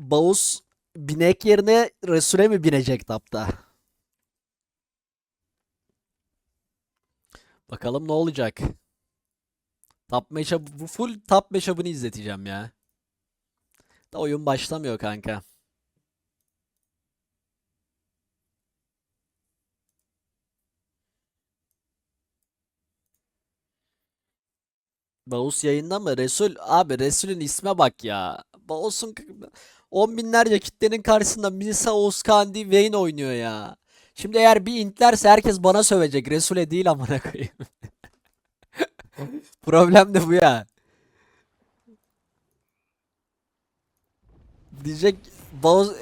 Baus binek yerine Resul'e mi binecek tapta? Bakalım ne olacak. Top matchup, full top matchup'ını izleteceğim ya. Da oyun başlamıyor kanka. Baus yayında mı? Resul abi Resul'ün isme bak ya. Baus'un k- on binlerce kitlenin karşısında Misa Oskandi Vayne oynuyor ya. Şimdi eğer bir intlerse herkes bana sövecek. Resul'e değil amına koyayım. Problem de bu ya. Diyecek Baus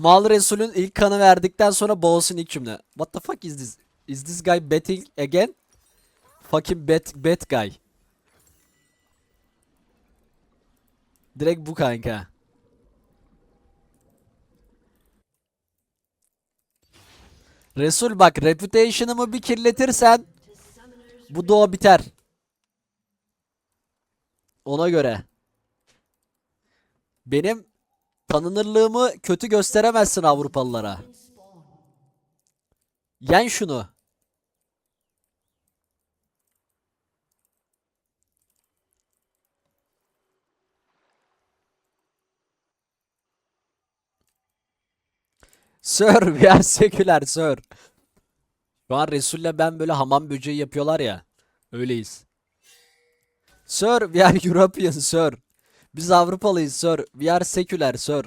Mal Resul'ün ilk kanı verdikten sonra Baus'un ilk cümle. What the fuck is this? Is this guy betting again? Fucking bet bet guy. Direkt bu kanka. Resul bak reputation'ımı bir kirletirsen bu doğa biter. Ona göre. Benim tanınırlığımı kötü gösteremezsin Avrupalılara. Yen şunu. Sir, we are seküler sir. Şu an Resul'le ben böyle hamam böceği yapıyorlar ya. Öyleyiz. Sir, we are European sir. Biz Avrupalıyız sir. We are seküler sir.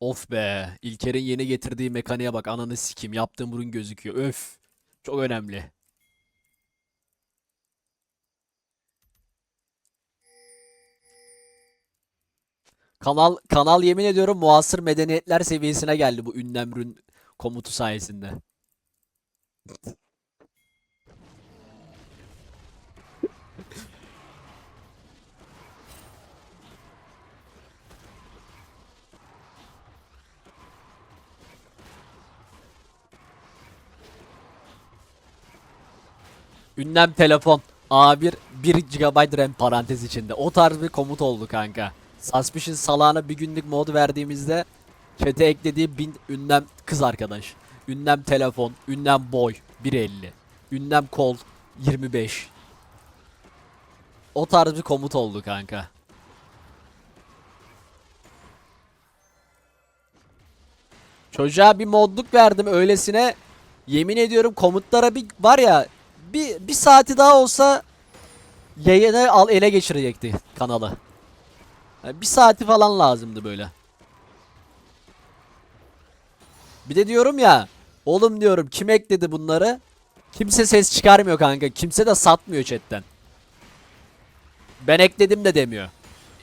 Of be. İlker'in yeni getirdiği mekaniğe bak. Ananı sikim. Yaptığım burun gözüküyor. Öf. Çok önemli. Kanal kanal yemin ediyorum muasır medeniyetler seviyesine geldi bu ünlemrün komutu sayesinde. Ünlem telefon. A1 1 GB RAM parantez içinde. O tarz bir komut oldu kanka. Suspicious salağına bir günlük mod verdiğimizde chat'e eklediği bin ünlem kız arkadaş. Ünlem telefon, ünlem boy 1.50. Ünlem kol 25. O tarz bir komut oldu kanka. Çocuğa bir modluk verdim öylesine. Yemin ediyorum komutlara bir var ya bir, bir saati daha olsa yayını al ele geçirecekti kanalı. Yani bir saati falan lazımdı böyle. Bir de diyorum ya oğlum diyorum kim ekledi bunları? Kimse ses çıkarmıyor kanka. Kimse de satmıyor chatten. Ben ekledim de demiyor.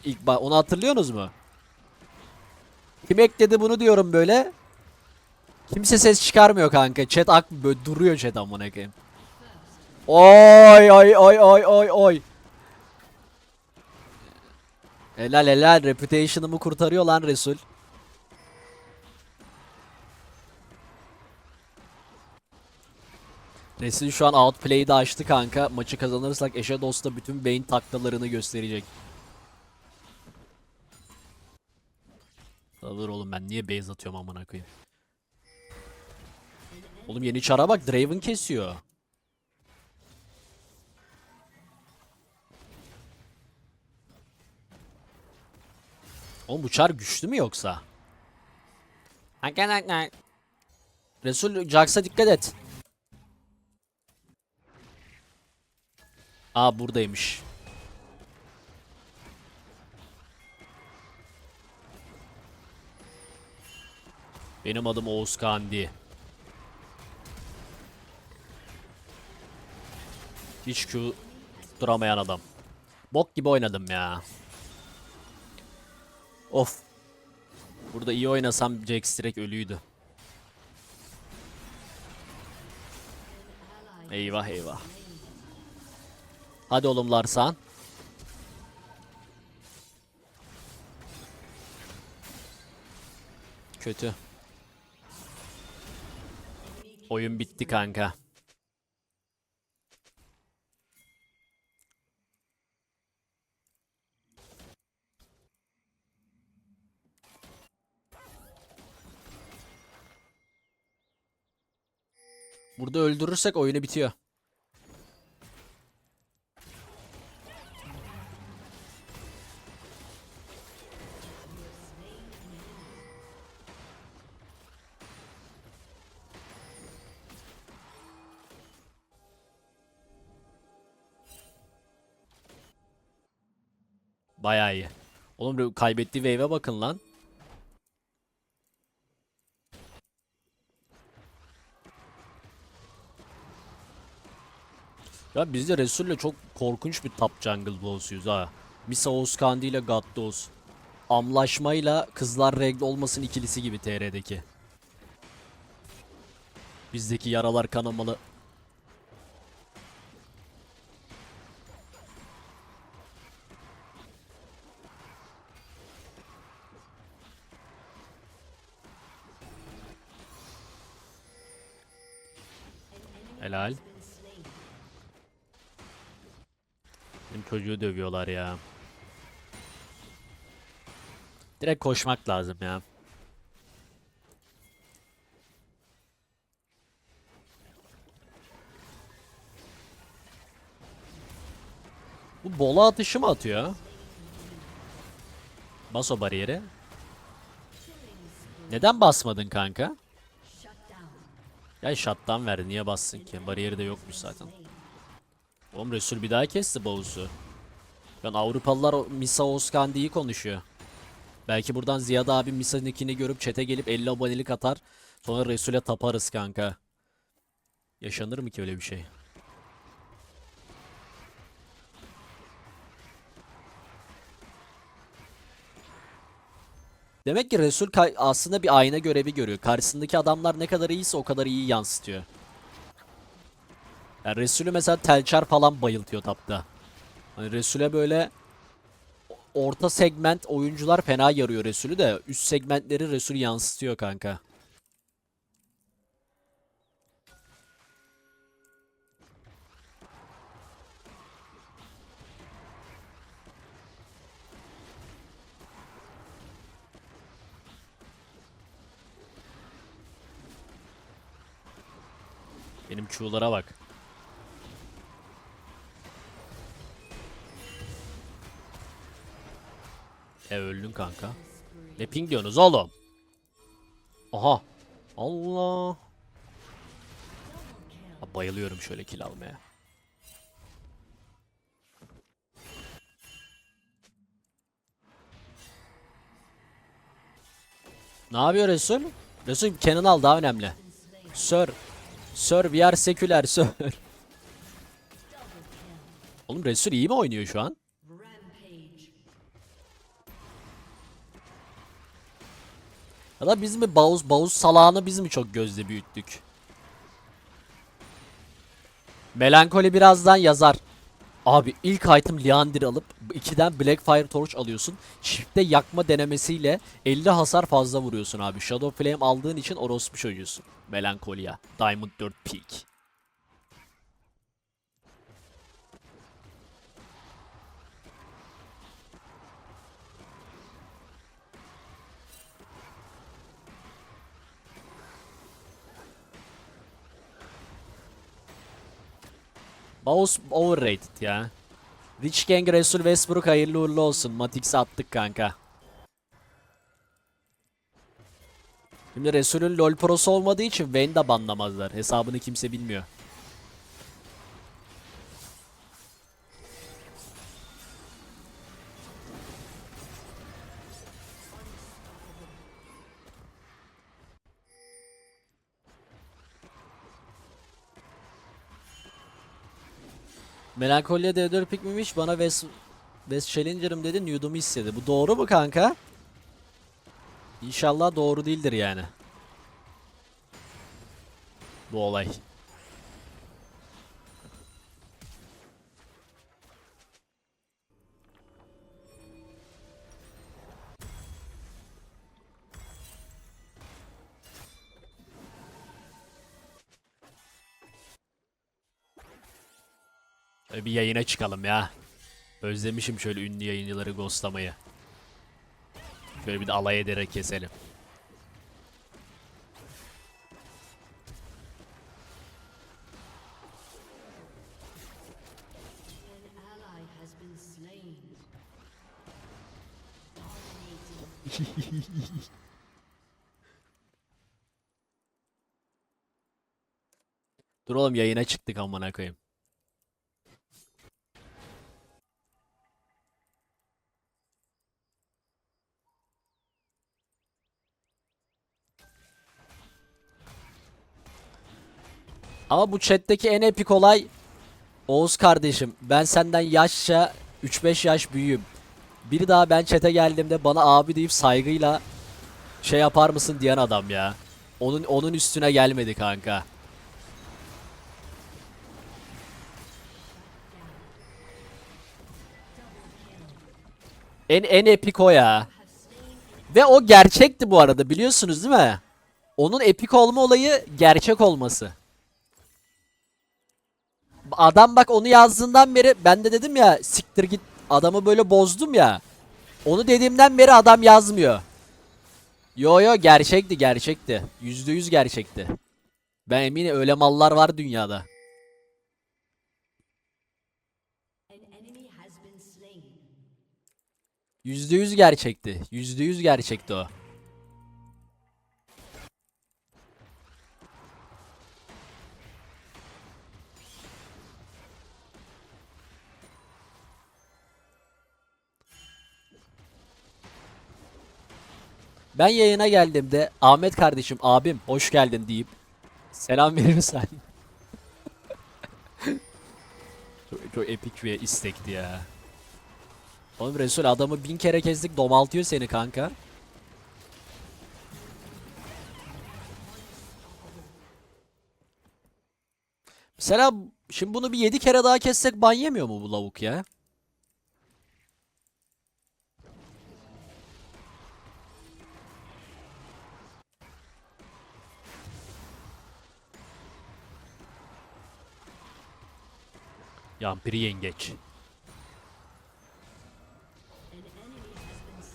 İlk onu hatırlıyorsunuz mu? Kim ekledi bunu diyorum böyle. Kimse ses çıkarmıyor kanka. Chat ak böyle duruyor chat amına koyayım. Oy oy oy oy oy oy. Helal helal reputation'ımı kurtarıyor lan Resul. Resul şu an outplay'i de açtı kanka. Maçı kazanırsak eşe dosta bütün beyin taklalarını gösterecek. Alır oğlum ben niye base atıyorum amına koyayım. Oğlum yeni çara bak Draven kesiyor. Oğlum bu çar güçlü mü yoksa? Resul Jax'a dikkat et. Aa buradaymış. Benim adım Oğuz Kandi. Hiç Q tutturamayan adam. Bok gibi oynadım ya. Of. Burada iyi oynasam Jax direkt ölüydü. Eyvah eyvah. Hadi oğlum Larsan. Kötü. Oyun bitti kanka. Burada öldürürsek oyunu bitiyor. Bayağı iyi. Oğlum kaybettiği wave'e bakın lan. Ya biz Resul'le çok korkunç bir top jungle boss'uyuz ha. Misa Oskandi ile Gaddos. Amlaşmayla kızlar regle olmasın ikilisi gibi TR'deki. Bizdeki yaralar kanamalı. Çocuğu dövüyorlar ya. Direkt koşmak lazım ya. Bu bola atışı mı atıyor? Bas o bariyeri. Neden basmadın kanka? Ya shutdown verdi niye bassın ki? Bariyeri de yokmuş zaten. Oğlum Resul bir daha kesti Bows'u. Ben Avrupalılar Misa Oskandi'yi konuşuyor. Belki buradan Ziyad abi Misa'nınkini görüp çete gelip 50 abonelik atar. Sonra Resul'e taparız kanka. Yaşanır mı ki öyle bir şey? Demek ki Resul aslında bir ayna görevi görüyor. Karşısındaki adamlar ne kadar iyiyse o kadar iyi yansıtıyor. Yani Resulü mesela Telçar falan bayıltıyor tapta. Hani Resul'e böyle orta segment oyuncular fena yarıyor Resulü de üst segmentleri Resul yansıtıyor kanka. Benim çuğlara bak. E öldün kanka. Ne ping diyorsunuz oğlum? Aha. Allah. Ha, bayılıyorum şöyle kill almaya. Ne yapıyor Resul? Resul Kenan al daha önemli. Sir. Sir we are seküler sir. Oğlum Resul iyi mi oynuyor şu an? Ya da biz mi Bağuz Bağuz salağını biz mi çok gözde büyüttük? Melankoli birazdan yazar. Abi ilk item Liandir alıp 2'den Blackfire Torch alıyorsun. Çifte yakma denemesiyle 50 hasar fazla vuruyorsun abi. Shadow Flame aldığın için orospu çocuğusun. Melankolia. Diamond 4 Peak. Baus overrated ya. Rich Gang Resul Westbrook hayırlı uğurlu olsun. Matix'i attık kanka. Şimdi Resul'ün LoL prosu olmadığı için Vayne de banlamazlar. Hesabını kimse bilmiyor. Melancholia D4 pick miymiş? Bana West, West Challenger'ım dedi. Nude'umu istedi. Bu doğru mu kanka? İnşallah doğru değildir yani. Bu olay. Bir yayına çıkalım ya. Özlemişim şöyle ünlü yayıncıları ghostlamayı. Şöyle bir de alay ederek keselim. Dur oğlum yayına çıktık amına koyayım. Ama bu chat'teki en epik olay Oğuz kardeşim ben senden yaşça 3-5 yaş büyüğüm. Biri daha ben chat'e geldiğimde bana abi deyip saygıyla şey yapar mısın diyen adam ya. Onun onun üstüne gelmedi kanka. En en epik o ya. Ve o gerçekti bu arada biliyorsunuz değil mi? Onun epik olma olayı gerçek olması. Adam bak onu yazdığından beri ben de dedim ya siktir git adamı böyle bozdum ya. Onu dediğimden beri adam yazmıyor. Yo yo gerçekti gerçekti. Yüzde yüz gerçekti. Ben eminim öyle mallar var dünyada. Yüzde yüz gerçekti. Yüzde yüz gerçekti o. Ben yayına geldiğimde Ahmet kardeşim abim hoş geldin deyip selam verirsen. çok, çok epik bir istekti ya. Oğlum Resul adamı bin kere kestik domaltıyor seni kanka. Mesela şimdi bunu bir 7 kere daha kessek ban yemiyor mu bu lavuk ya? Yampiri yengeç.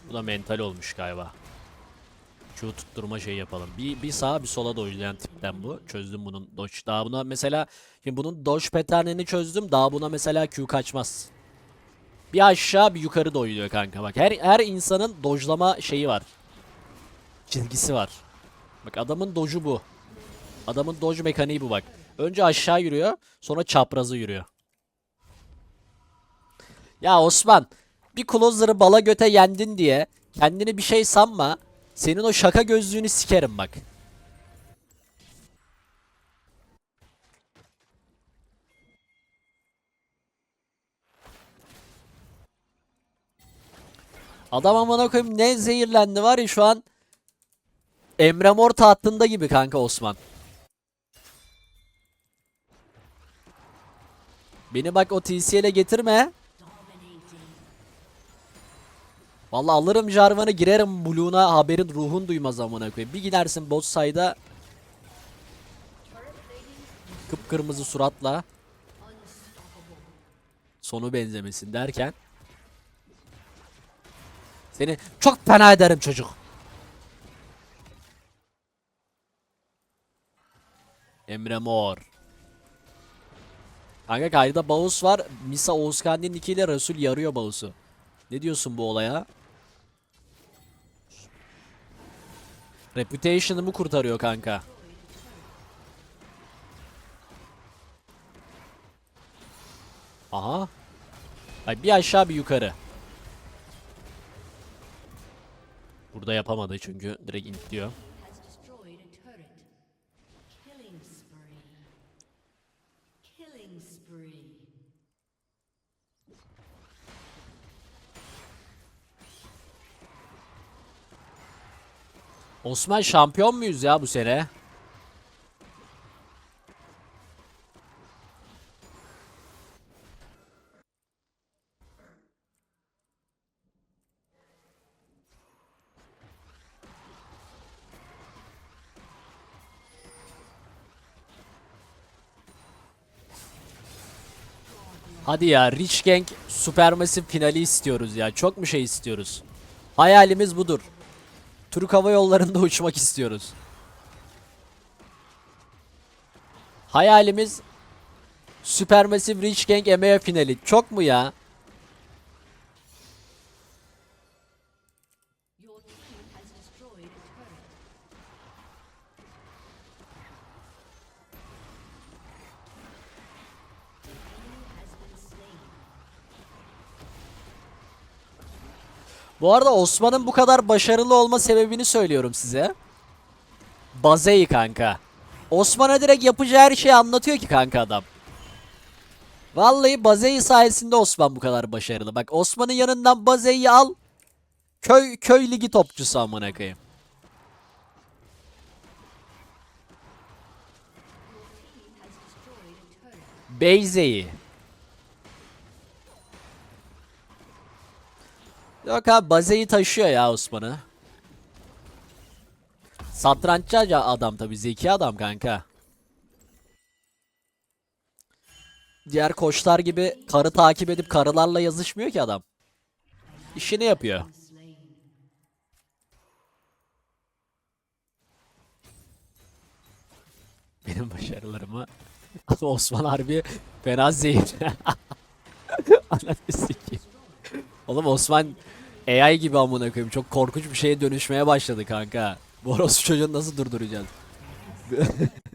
Bu da mental olmuş galiba. Şu tutturma şey yapalım. Bir, bir sağa bir sola dojlayan tipten bu. Çözdüm bunun dodge. Daha buna mesela şimdi bunun dodge patternini çözdüm. Daha buna mesela Q kaçmaz. Bir aşağı bir yukarı dojluyor kanka. Bak her her insanın dojlama şeyi var. Çizgisi var. Bak adamın doju bu. Adamın dodge mekaniği bu bak. Önce aşağı yürüyor, sonra çaprazı yürüyor. Ya Osman, bir closer'ı bala göte yendin diye kendini bir şey sanma. Senin o şaka gözlüğünü sikerim bak. Adam amına koyayım ne zehirlendi var ya şu an Emre Mor tahtında gibi kanka Osman. Beni bak o TCL'e getirme. Vallahi alırım Jarvan'ı girerim Blue'una haberin ruhun duymaz amına koyayım. Bir gidersin bot sayda kıpkırmızı suratla sonu benzemesin derken seni çok fena ederim çocuk. Emre Mor. Kanka kayda Bağus var. Misa Oğuzkan'ın ile Resul yarıyor Bağus'u. Ne diyorsun bu olaya? Reputation'ımı kurtarıyor kanka. Aha. Ay bir aşağı bir yukarı. Burada yapamadı çünkü direkt intliyor. has Osman şampiyon muyuz ya bu sene? Hadi ya Rich Gang Supermassive finali istiyoruz ya. Çok mu şey istiyoruz? Hayalimiz budur. Türk Hava Yolları'nda uçmak istiyoruz. Hayalimiz Supermassive Rich Gang EMEA finali. Çok mu ya? Bu arada Osman'ın bu kadar başarılı olma sebebini söylüyorum size. Bazeyi kanka. Osman'a direkt yapacağı her şeyi anlatıyor ki kanka adam. Vallahi Bazeyi sayesinde Osman bu kadar başarılı. Bak Osman'ın yanından Bazeyi al. Köy köy ligi topçusu amına koyayım. Beyzeyi. Yok abi Bazeyi taşıyor ya Osman'ı. Satranççı adam tabi zeki adam kanka. Diğer koçlar gibi karı takip edip karılarla yazışmıyor ki adam. İşini yapıyor. Benim başarılarımı Osman harbi fena zehir. Ananı. Oğlum Osman AI gibi amına koyayım. Çok korkunç bir şeye dönüşmeye başladı kanka. Bu orospu çocuğunu nasıl durduracağız?